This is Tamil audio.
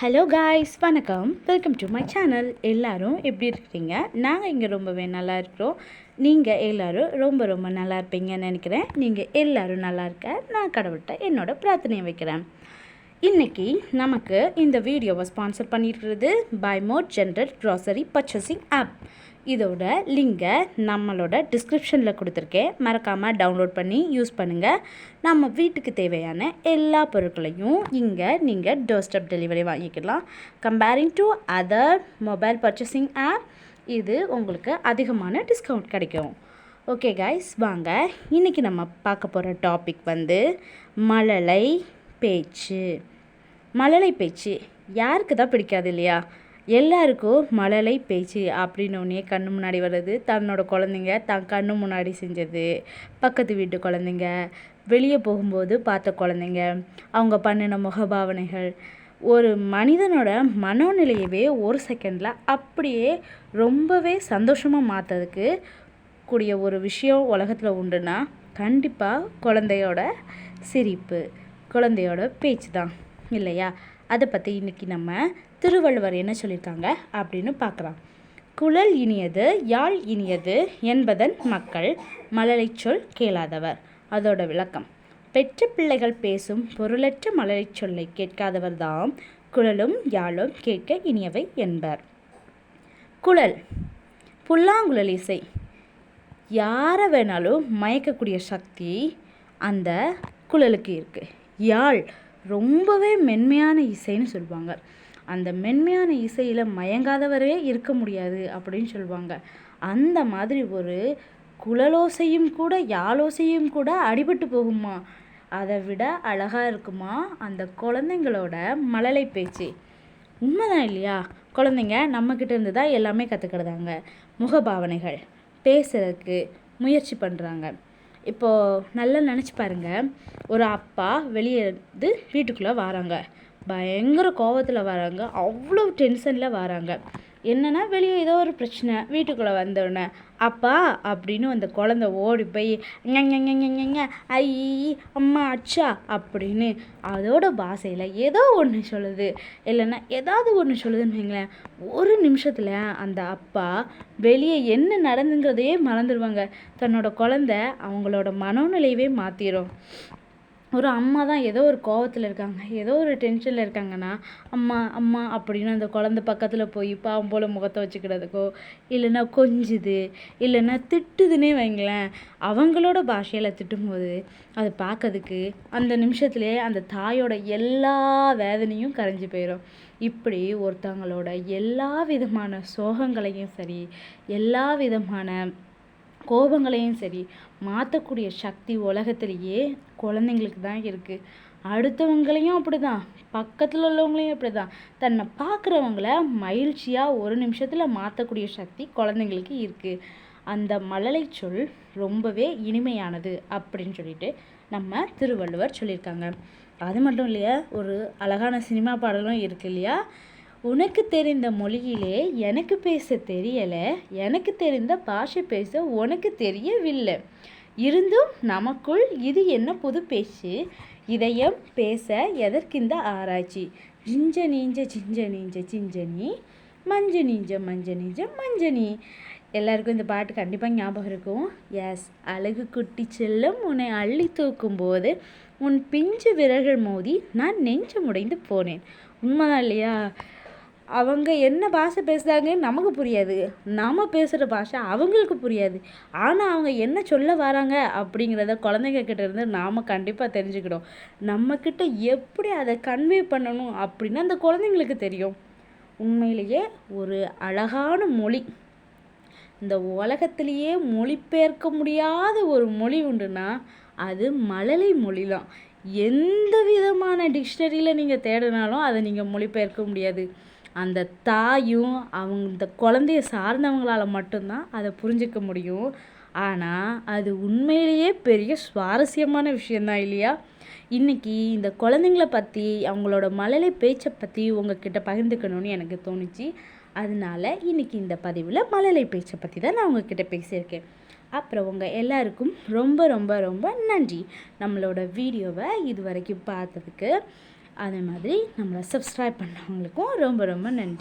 ஹலோ காய்ஸ் வணக்கம். வெல்கம் டு மை சேனல் எல்லோரும் எப்படி இருக்கிறீங்க? நாங்கள் இங்கே ரொம்பவே நல்லா இருக்கிறோம். நீங்கள் எல்லாரும் ரொம்ப ரொம்ப நல்லா இருப்பீங்கன்னு நினைக்கிறேன். நீங்கள் எல்லோரும் நல்லா இருக்க நான் கடவுள்கிட்ட என்னோட பிரார்த்தனையை வைக்கிறேன். இன்றைக்கி நமக்கு இந்த வீடியோவை ஸ்பான்சர் பண்ணியிருக்கிறது by mode general grocery purchasing app இதோட லிங்கை நம்மளோட டிஸ்கிரிப்ஷனில் கொடுத்துருக்கேன். மறக்காமல் டவுன்லோட் பண்ணி யூஸ் பண்ணுங்கள் நம்ம வீட்டுக்கு தேவையான எல்லா பொருட்களையும் இங்கே நீங்கள் டோர் ஸ்டெப் டெலிவரி வாங்கிக்கலாம். Comparing to other mobile purchasing app இது உங்களுக்கு அதிகமான டிஸ்கவுண்ட் கிடைக்கும். ஓகே கைஸ் வாங்க. இன்றைக்கி நம்ம பார்க்க போகிற டாபிக் வந்து மழலை பேச்சு. மழலை பேச்சு யாருக்கு தான் பிடிக்காது இல்லையா? எல்லாருக்கும் மழலை பேச்சு அப்படின்னோடனே கண்ணு முன்னாடி வர்றது தன்னோட குழந்தைங்க தன் கண்ணு முன்னாடி செஞ்சது. பக்கத்து வீட்டு குழந்தைங்க வெளியே போகும்போது பார்த்த குழந்தைங்க அவங்க பண்ணின முகபாவனைகள். ஒரு மனிதனோட மனோநிலையவே ஒரு செகண்டில் அப்படியே ரொம்பவே சந்தோஷமாக மாற்றதுக்கு கூடிய ஒரு விஷயம் உலகத்தில் உண்டுன்னா கண்டிப்பாக குழந்தையோட சிரிப்பு குழந்தையோட பேச்சு தான் இல்லையா? அதை பற்றி இன்றைக்கி நம்ம திருவள்ளுவர் என்ன சொல்லியிருக்காங்க அப்படின்னு பார்க்கலாம். குழல் இனியது யாழ் இனியது என்பதன் மக்கள் மலரை சொல் கேளாதவர். அதோட விளக்கம். பெற்ற பிள்ளைகள் பேசும் பொருளற்ற மலரை சொல்லை கேட்காதவர் தாம் குழலும் யாழும் கேட்க இனியவை என்பர். குழல். புல்லாங்குழல் இசை. யாரை வேணாலும் மயக்கக்கூடிய சக்தி அந்த குழலுக்கு இருக்குது யாழ். ரொம்பவே மென்மையான இசைன்னு சொல்லுவாங்க அந்த மென்மையான இசையில் மயங்காதவரே இருக்க முடியாது அப்படின்னு சொல்லுவாங்க அந்த மாதிரி ஒரு குழலோசையும் கூட யாழோசையும் கூட அடிபட்டு போகுமா? அதை விட அழகாக இருக்குமா அந்த குழந்தைங்களோட மழலை பேச்சு? உண்மைதான் இல்லையா? குழந்தைங்க நம்மக்கிட்ட இருந்து தான் எல்லாமே கற்றுக்கிடுதாங்க முகபாவனைகள் பேசுறதுக்கு முயற்சி பண்ணுறாங்க இப்போது நல்லா நினச்சி பாருங்கள் ஒரு அப்பா வெளியே இருந்து வீட்டுக்குள்ளே வராங்க. பயங்கர கோவத்தில் வராங்க. அவ்வளோ டென்ஷனில் வராங்க. என்னென்னா வெளியே ஏதோ ஒரு பிரச்சனை வீட்டுக்குள்ளே வந்தோடனே அப்பா அப்படின்னு அந்த குழந்த ஓடி போய் ஞங்க ஐ அம்மா அச்சா அப்படின்னு அதோட பாஷையில் ஏதோ ஒன்று சொல்லுது. இல்லைன்னா ஏதாவது ஒன்று சொல்லுதுன்னு வைங்களேன் ஒரு நிமிஷத்தில் அந்த அப்பா வெளியே என்ன நடந்துங்கிறதையே மறந்துடுவாங்க தன்னோட குழந்த அவங்களோட மனோநிலையவே மாற்றிடும் ஒரு அம்மா தான் ஏதோ ஒரு கோவத்தில் இருக்காங்க. ஏதோ ஒரு டென்ஷனில் இருக்காங்கன்னா அம்மா அம்மா அப்படின்னு அந்த குழந்த பக்கத்தில் போய் பாவம் போல் முகத்தை வச்சுக்கிறதுக்கோ இல்லைன்னா கொஞ்சுது இல்லைன்னா திட்டுதுன்னே வைங்களேன் அவங்களோட பாஷையில் திட்டும்போது அது பார்க்கறதுக்கு அந்த நிமிஷத்துலேயே அந்த தாயோட எல்லா வேதனையும் கரைஞ்சி போயிடும் இப்படி ஒருத்தவங்களோட எல்லா விதமான சோகங்களையும் சரி எல்லா விதமான கோபங்களையும் சரி மாற்றக்கூடிய சக்தி உலகத்திலேயே குழந்தைங்களுக்கு தான் இருக்குது அடுத்தவங்களையும் அப்படி தான் பக்கத்தில் உள்ளவங்களையும் அப்படி தான் தன்னை பார்க்குறவங்கள மகிழ்ச்சியாக ஒரு நிமிஷத்தில் மாற்றக்கூடிய சக்தி குழந்தைங்களுக்கு இருக்குது அந்த மழலை சொல் ரொம்பவே இனிமையானது அப்படின்னு சொல்லிட்டு நம்ம திருவள்ளுவர் சொல்லியிருக்காங்க. அது மட்டும் இல்லையா ஒரு அழகான சினிமா பாடலும் இருக்கு இல்லையா? உனக்கு தெரிந்த மொழியிலே எனக்கு பேச தெரியலை எனக்கு தெரிந்த பாஷை பேச உனக்கு தெரியவில்லை. இருந்தும் நமக்குள் இது என்ன புது பேச்சு? இதயம் பேச எதற்கிந்த ஆராய்ச்சி? ஜிஞ்ச நீஞ்ச ஜிஞ்ச நீஞ்ச சிஞ்சனி மஞ்ச நீஞ்ச மஞ்ச நீஞ்ச மஞ்சனி எல்லாருக்கும் இந்த பாட்டு கண்டிப்பாக ஞாபகம் இருக்கும். எஸ் அழகு குட்டி செல்லும் உன்னை அள்ளி தூக்கும் போது உன் பிஞ்சு விரல்கள் மோதி நான் நெஞ்சு முடைந்து போனேன். உண்மைதான் இல்லையா? அவங்க என்ன பாஷை பேசுகிறாங்கன்னு நமக்கு புரியாது. நம்ம பேசுகிற பாஷை அவங்களுக்கு புரியாது. ஆனால் அவங்க என்ன சொல்ல வராங்க அப்படிங்கிறத குழந்தைங்க கிட்டேருந்து நாம் கண்டிப்பாக தெரிஞ்சுக்கிடும் நம்மக்கிட்ட எப்படி அதை கன்வே பண்ணணும் அப்படின்னு அந்த குழந்தைங்களுக்கு தெரியும். உண்மையிலேயே ஒரு அழகான மொழி. இந்த உலகத்திலேயே மொழிபெயர்க்க முடியாத ஒரு மொழி உண்டுன்னா அது மழலை மொழி தான் எந்த விதமான டிக்ஷனரியில் நீங்கள் தேடினாலும் அதை நீங்கள் மொழிபெயர்க்க முடியாது. அந்த தாயும் அவங்க இந்த குழந்தைய சார்ந்தவங்களால் மட்டும்தான் அதை புரிஞ்சிக்க முடியும். ஆனால் அது உண்மையிலேயே பெரிய சுவாரஸ்யமான விஷயந்தான் இல்லையா? இன்றைக்கி இந்த குழந்தைங்கள பற்றி அவங்களோட மழலை பேச்சை பற்றி உங்ககிட்ட பகிர்ந்துக்கணும்னு எனக்கு தோணுச்சு. அதனால இன்றைக்கி இந்த பதிவில் மழலை பேச்சை பற்றி தான் நான் உங்ககிட்ட பேசியிருக்கேன். அப்புறம் உங்கள் எல்லாருக்கும் ரொம்ப ரொம்ப ரொம்ப நன்றி. நம்மளோட வீடியோவை இது வரைக்கும் பார்த்ததுக்கு அதே மாதிரி நம்மளை சப்ஸ்கிரைப் பண்ணவங்களுக்கும் ரொம்ப ரொம்ப நன்றி.